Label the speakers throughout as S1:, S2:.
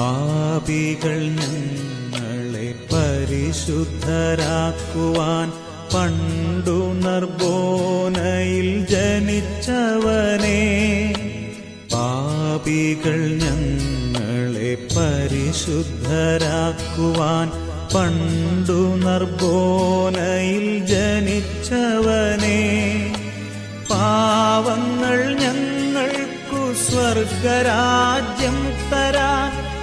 S1: പാപികൾ ഞങ്ങളെ പരിശുദ്ധരാക്കുവാൻ പണ്ടു നർബോനയിൽ ജനിച്ചവനെ. പാപികൾ ഞങ്ങളെ പരിശുദ്ധരാക്കുവാൻ പണ്ടു നർബോനയിൽ ജനിച്ചവനെ. പാവങ്ങൾ ഞങ്ങൾക്കു സ്വർഗരാജ്യം തരാൻ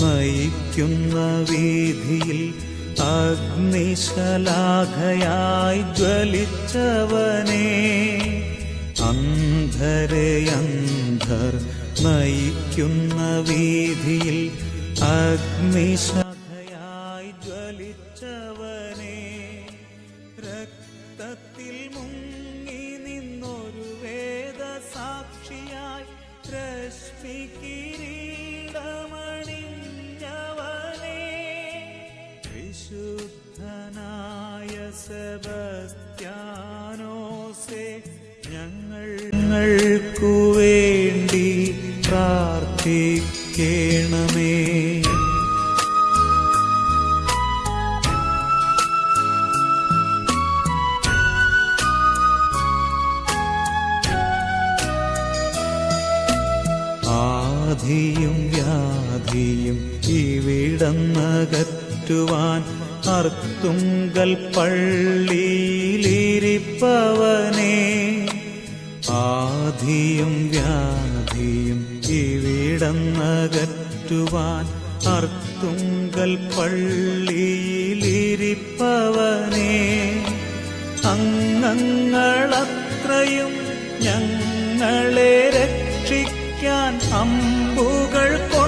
S1: നയിക്കുന്ന വീതിയിൽ അഗ്നിശലാഖയായി ജ്വലിച്ചവനെ. അന്ധരെ അന്ധർ നയിക്കുന്ന വീതിയിൽ അഗ്നിശാഖയായി ജ്വലിച്ചവനെ. രക്തത്തിൽ മുങ്ങി നിന്നൊരു വേദ സാക്ഷിയായി വിശുദ്ധനായ സെബസ്ത്യാനോസെ ഞങ്ങൾക്കു വേണ്ടി പ്രാർത്ഥിക്കണമേ. ആധിയും വ്യാധിയും ഇവിടന്നകറ്റുവാൻ അർത്തുങ്കൽ പള്ളിയിലിരിപ്പവനെ. ആധിയും വ്യാധിയും ഇവിടന്നകറ്റുവാൻ അർത്തുങ്കൽ പള്ളിയിലിരിപ്പവനെ. അംഗങ്ങളത്രയും ഞങ്ങളെ രക്ഷിക്കാൻ അമ്പുകൾ കൊണ്ടു